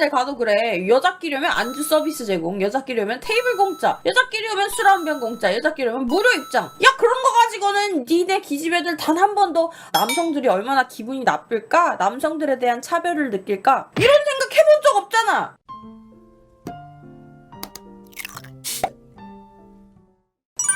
데 가도 그래. 여자끼리 오면 안주 서비스 제공, 여자끼리 오면 테이블 공짜, 여자끼리 오면 술 한 병 공짜, 여자끼리 오면 무료 입장. 야 그런 거 가지고는 니네 기집애들 단 한 번도 남성들이 얼마나 기분이 나쁠까? 남성들에 대한 차별을 느낄까? 이런 생각 해본 적 없잖아.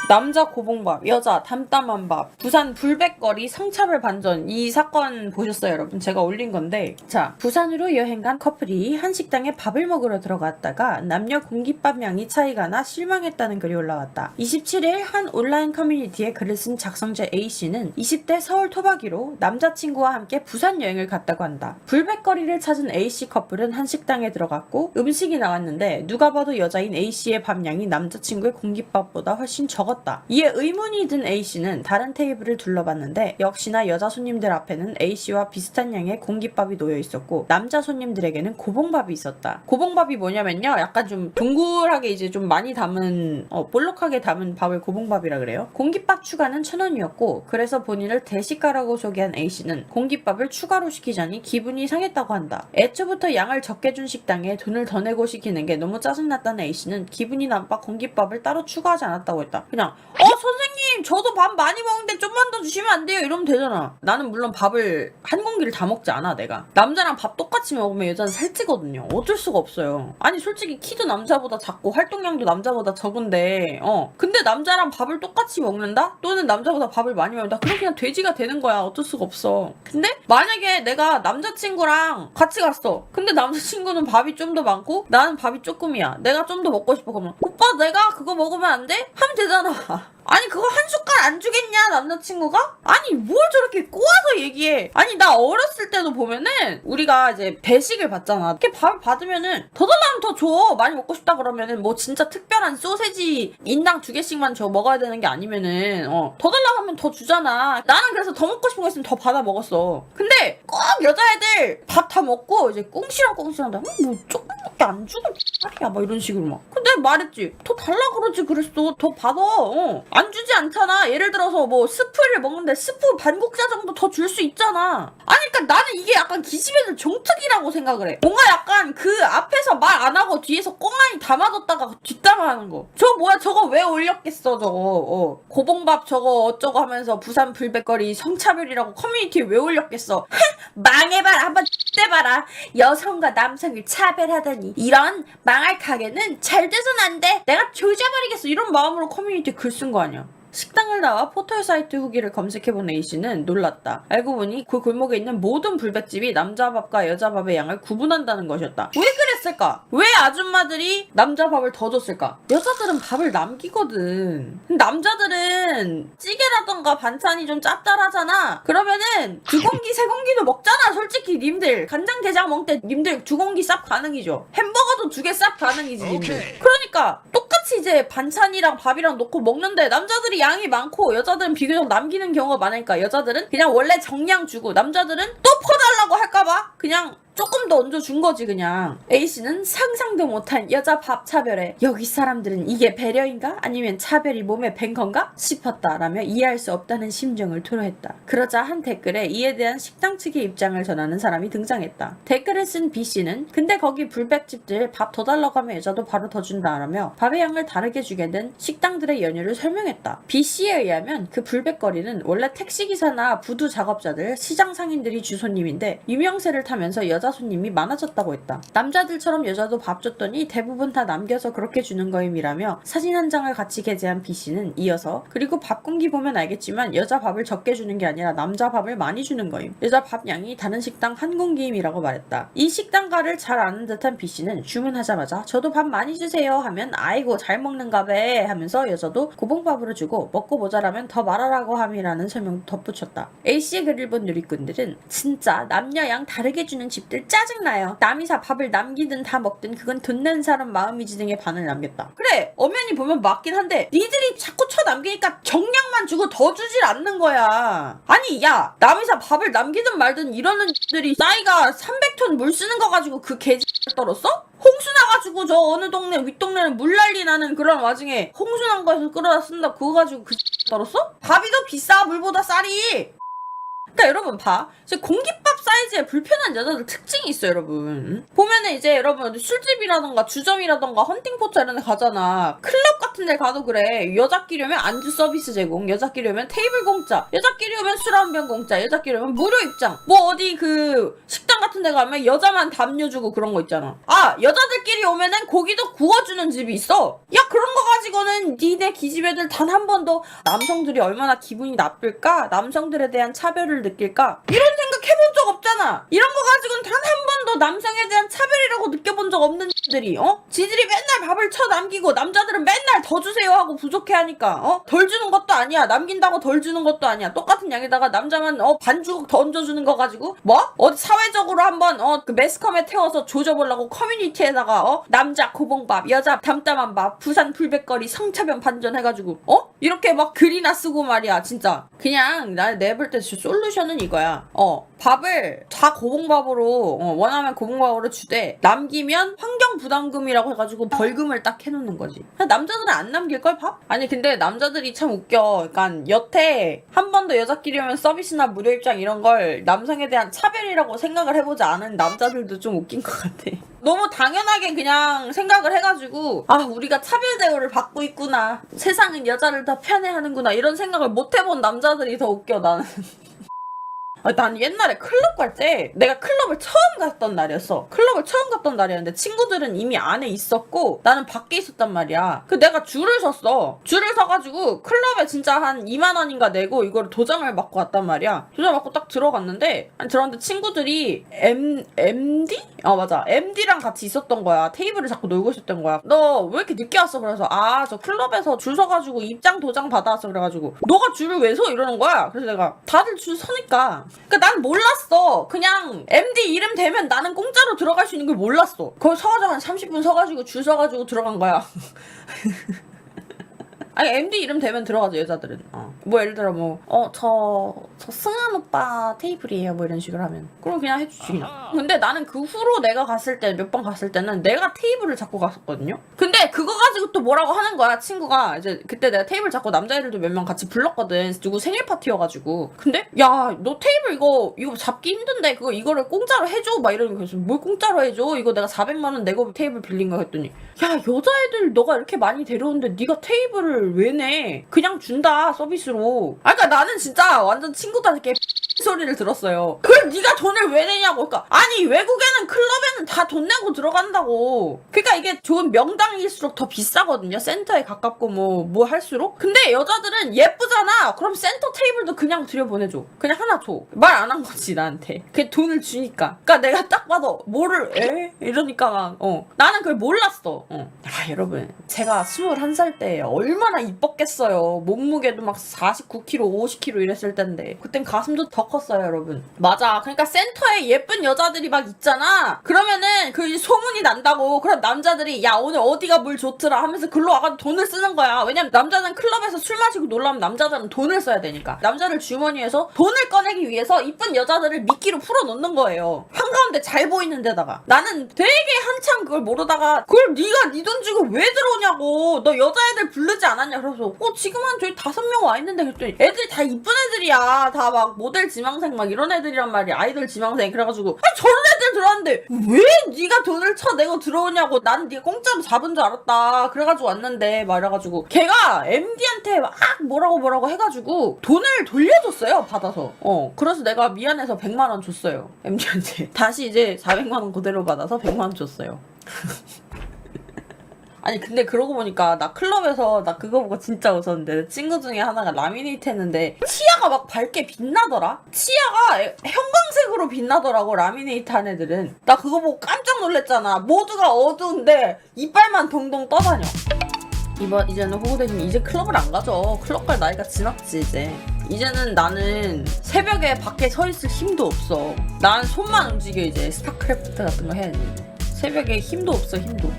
남자 고봉밥, 여자 담담한 밥, 부산 불백거리 성차별 반전 이 사건 보셨어요, 여러분? 제가 올린 건데 자, 부산으로 여행 간 커플이 한 식당에 밥을 먹으러 들어갔다가 남녀 공깃밥 양이 차이가 나 실망했다는 글이 올라왔다. 27일 한 온라인 커뮤니티에 글을 쓴 작성자 A씨는 20대 서울 토박이로 남자친구와 함께 부산 여행을 갔다고 한다. 불백거리를 찾은 A씨 커플은 한 식당에 들어갔고 음식이 나왔는데 누가 봐도 여자인 A씨의 밥량이 남자친구의 공깃밥보다 훨씬 적었다. 이에 의문이 든 A씨는 다른 테이블을 둘러봤는데 역시나 여자 손님들 앞에는 A씨와 비슷한 양의 공깃밥이 놓여 있었고 남자 손님들에게는 고봉밥이 있었다. 고봉밥이 뭐냐면요. 약간 좀 둥글하게 이제 좀 많이 담은 어, 볼록하게 담은 밥을 고봉밥이라 그래요. 공깃밥 추가는 천 원이었고 그래서 본인을 대식가라고 소개한 A씨는 공깃밥을 추가로 시키자니 기분이 상했다고 한다. 애초부터 양을 적게 준 식당에 돈을 더 내고 시키는 게 너무 짜증났다는 A씨는 기분이 나빠 공깃밥을 따로 추가하지 않았다고 했다. 그냥 어 선생님 저도 밥 많이 먹는데 좀만 더 주시면 안 돼요 이러면 되잖아. 나는 물론 밥을 한 공기를 다 먹지 않아 내가. 남자랑 밥 똑같이 먹으면 여자는 살찌거든요. 어쩔 수가 없어요. 아니 솔직히 키도 남자보다 작고 활동량도 남자보다 적은데 어 근데 남자랑 밥을 똑같이 먹는다? 또는 남자보다 밥을 많이 먹는다? 그럼 그냥 돼지가 되는 거야. 어쩔 수가 없어. 근데 만약에 내가 남자친구랑 같이 갔어. 근데 남자친구는 밥이 좀 더 많고 나는 밥이 조금이야. 내가 좀 더 먹고 싶어 그러면 오빠 내가 그거 먹으면 안 돼? 하면 되잖아. 아니 그거 한 숟갈 안 주겠냐 남자친구가? 아니 뭘 저렇게 꼬아서 얘기해? 아니 나 어렸을 때도 보면은 우리가 이제 배식을 받잖아. 이렇게 밥을 받으면은 더 달라면 더 줘. 많이 먹고 싶다 그러면은 뭐 진짜 특별한 소세지 인당 두 개씩만 줘 먹어야 되는 게 아니면은 어 더 달라고 하면 더 주잖아. 나는 그래서 더 먹고 싶은 거 있으면 더 받아 먹었어. 근데 꼭 여자애들 밥 다 먹고 이제 꽁시랑 꽁시랑 뭐 조금 밖에 안 주고 말이야 막 이런 식으로 막. 근데 말했지. 더 달라 그러지 그랬어. 더 받아. 어. 안 주지 않잖아. 예를 들어서 뭐 스프를 먹는데 스프 반국자 정도 더 줄 수 있잖아. 아니 그러니까 나는 이게 약간 기집애들 종특이라고 생각을 해. 뭔가 약간 그 앞에서 말 안 하고 뒤에서 꽁안이 담아뒀다가 뒷담화하는 거저 뭐야 저거 왜 올렸겠어 저거. 어. 고봉밥 저거 어쩌고 하면서 부산 불백거리 성차별이라고 커뮤니티에 왜 올렸겠어. 망해봐라. 한번 떼봐라. 여성과 남성을 차별하다 니 이런 망할 가게는 잘 돼선 안돼. 내가 조져버리겠어. 이런 마음으로 커뮤니티에 글쓴 거 아니야 식당을 나와 포털 사이트 후기를 검색해본 A씨는 놀랐다. 알고 보니 그 골목에 있는 모든 불백집이 남자 밥과 여자 밥의 양을 구분한다는 것이었다. 왜 그랬을까? 왜 아줌마들이 남자 밥을 더 줬을까? 여자들은 밥을 남기거든. 남자들은 찌개라던가 반찬이 좀 짭짤하잖아. 그러면은 두 공기 세 공기도 먹잖아. 솔직히 님들 간장 게장 먹을 때 님들 두 공기 쌉 가능이죠. 햄버거도 두 개 쌉 가능이지 님들. 그러니까 똑 같이 이제 반찬이랑 밥이랑 넣고 먹는데 남자들이 양이 많고 여자들은 비교적 남기는 경우가 많으니까 여자들은 그냥 원래 정량 주고 남자들은 또 퍼달라고 할까봐 그냥 조금 더 얹어준 거지 그냥 A씨는 상상도 못한 여자 밥 차별에 여기 사람들은 이게 배려인가? 아니면 차별이 몸에 밴 건가? 싶었다 라며 이해할 수 없다는 심정을 토로했다 그러자 한 댓글에 이에 대한 식당 측의 입장을 전하는 사람이 등장했다 댓글을 쓴 B씨는 근데 거기 불백집들 밥 더 달라고 하면 여자도 바로 더 준다 라며 밥의 양을 다르게 주게 된 식당들의 연유를 설명했다 B씨에 의하면 그 불백거리는 원래 택시기사나 부두 작업자들, 시장 상인들이 주손님인데 유명세를 타면서 여자 손님이 많아졌다고 했다. 남자들처럼 여자도 밥 줬더니 대부분 다 남겨서 그렇게 주는 거임이라며 사진 한 장을 같이 게재한 B씨는 이어서 그리고 밥 공기 보면 알겠지만 여자 밥을 적게 주는 게 아니라 남자 밥을 많이 주는 거임. 여자 밥 양이 다른 식당 한 공기임이라고 말했다. 이 식당가를 잘 아는 듯한 B씨는 주문하자마자 저도 밥 많이 주세요 하면 아이고 잘 먹는가 배 하면서 여자도 고봉밥으로 주고 먹고 모자라면 더 말하라고 함이라는 설명도 덧붙였다. A씨의 글을 본 누리꾼들은 진짜 남녀 양 다르게 주는 집들 짜증나요. 남이사 밥을 남기든 다 먹든 그건 돈 낸 사람 마음이지 등의 반을 남겼다. 그래 엄연히 보면 맞긴 한데 니들이 자꾸 쳐 남기니까 정량만 주고 더 주질 않는 거야. 아니 야 남이사 밥을 남기든 말든 이러는 들이 싸이가 300톤 물 쓰는 거 가지고 그 개지 떨었어? 홍수 나가지고 저 어느 동네 윗동네는 물 난리 나는 그런 와중에 홍수 난 거에서 끌어다 쓴다 그거 가지고 그 떨었어? 밥이 더 비싸 물보다 쌀이 그러니까 여러분 봐. 공깃밥 사이즈에 불편한 여자들 특징이 있어요, 여러분. 보면은 이제 여러분 술집이라던가 주점이라던가 헌팅포차 이런 데 가잖아. 클럽 같은 데 가도 그래. 여자끼리 오면 안주 서비스 제공, 여자끼리 오면 테이블 공짜, 여자끼리 오면 술 한 병 공짜, 여자끼리 오면 무료 입장. 뭐 어디 그 식당 같은 데 가면 여자만 담요 주고 그런 거 있잖아. 아, 여자들끼리 오면은 고기도 구워주는 집이 있어. 야, 그런 거 가지고는 니네 기집 애들 단 한 번도 남성들이 얼마나 기분이 나쁠까? 남성들에 대한 차별을 느낄까? 이런 생각 해본 적 없잖아. 이런 거 가지고는 단 한 번도 남성에 대한 차별이라고 느껴본 적 없는 들이 어? 지들이 맨날 밥을 쳐 남기고 남자들은 맨날 더 주세요 하고 부족해 하니까 어? 덜 주는 것도 아니야. 남긴다고 덜 주는 것도 아니야. 똑같은 양에다가 남자만 어 반주걱 던져 주는 거 가지고 뭐? 어디 사회적으로 한번 어그 매스컴에 태워서 조져 보려고 커뮤니티에다가 어 남자 고봉밥, 여자 담담한 밥, 부산 불백거리 성차변 반전 해 가지고 어? 이렇게 막 글이나 쓰고 말이야 진짜. 그냥 나 내볼 때 솔루션은 이거야. 어 밥을 다 고봉밥으로 어, 원하면 고봉밥으로 주되 남기면 환경 부담금이라고 해가지고 벌금을 딱 해놓는 거지. 남자들은 안 남길걸 밥? 아니 근데 남자들이 참 웃겨. 그러니까 여태 한 번도 여자끼리 오면 서비스나 무료 입장 이런 걸 남성에 대한 차별이라고 생각을 해보지 않은 남자들도 좀 웃긴 것 같아 너무 당연하게 그냥 생각을 해가지고 아 우리가 차별 대우를 받고 있구나. 세상은 여자를 더 편애하는구나. 이런 생각을 못 해본 남자들이 더 웃겨 나는. 아, 난 옛날에 클럽 갈 때 내가 클럽을 처음 갔던 날이었어. 클럽을 처음 갔던 날이었는데 친구들은 이미 안에 있었고 나는 밖에 있었단 말이야. 그 내가 줄을 섰어. 줄을 서가지고 클럽에 진짜 한 2만 원인가 내고 이걸 도장을 맞고 왔단 말이야. 도장 맞고 딱 들어갔는데 아니 들어갔는데 친구들이 M MD? 아 맞아 MD랑 같이 있었던 거야. 테이블을 자꾸 놀고 있었던 거야. 너 왜 이렇게 늦게 왔어? 그래서 아 저 클럽에서 줄 서가지고 입장 도장 받아왔어 그래가지고 너가 줄을 왜 서? 이러는 거야. 그래서 내가 다들 줄 서니까 그니까 난 몰랐어. 그냥 MD 이름 되면 나는 공짜로 들어갈 수 있는 걸 몰랐어. 거기 서가지고 한 30분 서가지고 줄 서가지고 들어간 거야. 아니 MD 이름 되면 들어가죠 여자들은. 어. 뭐 예를 들어 뭐어저저 승한 오빠 테이블이에요 뭐 이런 식으로 하면. 그럼 그냥 해주지 그냥. 근데 나는 그 후로 내가 갔을 때 몇 번 갔을 때는 내가 테이블을 잡고 갔었거든요. 근데 그거 가지고 또 뭐라고 하는 거야 친구가. 이제 그때 내가 테이블 잡고 남자애들도 몇 명 같이 불렀거든. 누구 생일 파티여가지고. 근데 야 너 테이블 이거 이거 잡기 힘든데 그거 이거를 공짜로 해줘? 막 이러는 거야 뭘 공짜로 해줘? 이거 내가 400만 원 내고 테이블 빌린 거 했더니 야 여자애들 너가 이렇게 많이 데려오는데 네가 테이블을 왜 내? 그냥 준다 서비스로. 아 그러니까 나는 진짜 완전 친구들한테 소리를 들었어요. 그걸 네가 돈을 왜 내냐고. 그러니까 아니 외국에는 클럽에는 다 돈 내고 들어간다고. 그러니까 이게 좋은 명당일수록 더 비싸거든요. 센터에 가깝고 뭐 뭐 할수록. 근데 여자들은 예 쁘잖아. 그럼 센터 테이블도 그냥 들여보내줘. 그냥 하나 줘. 말 안 한 거지 나한테. 그 돈을 주니까. 그러니까 내가 딱 봐도 뭐를 에? 이러니까 막 어. 나는 그걸 몰랐어. 어. 아 여러분 제가 21살 때 얼마나 이뻤겠어요. 몸무게도 막 49kg, 50kg 이랬을 텐데. 그땐 가슴도 더 컸어요, 여러분. 맞아. 그러니까 센터에 예쁜 여자들이 막 있잖아. 그러면은 그 소문이 난다고. 그럼 남자들이 야 오늘 어디가 물 좋더라 하면서 글로 와가지고 돈을 쓰는 거야. 왜냐면 남자는 클럽에서 술 마시고 놀라면 남자 들은 돈을 써야 되니까. 남자를 주머니에서 돈을 꺼내기 위해서 이쁜 여자들을 미끼로 풀어놓는 거예요. 한가운데 잘 보이는 데다가. 나는 되게 한참 그걸 모르다가 그걸 네가 네 돈 주고 왜 들어오냐고. 너 여자애들 부르지 않았냐. 그래서 어 지금 한 저희 다섯 명 와 있는데 그랬더니 애들이 다 이쁜 애들이야. 다 막 모델 지망생 막 이런 애들이란 말이야. 아이돌 지망생. 그래가지고 아니 저런 애들 들어왔는데 왜 네가 돈을 쳐내고 들어오냐고. 나는 네가 공짜로 잡은 줄 알았다. 그래가지고 왔는데 막 이래가지고 걔가 MD한테 막 뭐라고 뭐라고 해가지고 돈을 돌려줬어요. 받아서. 어 그래서 내가 미안해서 100만 원 줬어요. MD한테. 다시 이제 400만 원 그대로 받아서 100만 원 줬어요. 아니 근데 그러고 보니까 나 클럽에서 나 그거 보고 진짜 웃었는데 내 친구 중에 하나가 라미네이트 했는데 치아가 막 밝게 빛나더라 치아가 형광색으로 빛나더라고 라미네이트 한 애들은 나 그거 보고 깜짝 놀랐잖아 모두가 어두운데 이빨만 동동 떠다녀 이번 이제는 호구 대신 이제 클럽을 안 가죠. 클럽 갈 나이가 지났지 이제. 이제는 나는 새벽에 밖에 서 있을 힘도 없어. 난 손만 움직여 이제. 스타크래프트 같은 거 해야 되는데 새벽에 힘도 없어 힘도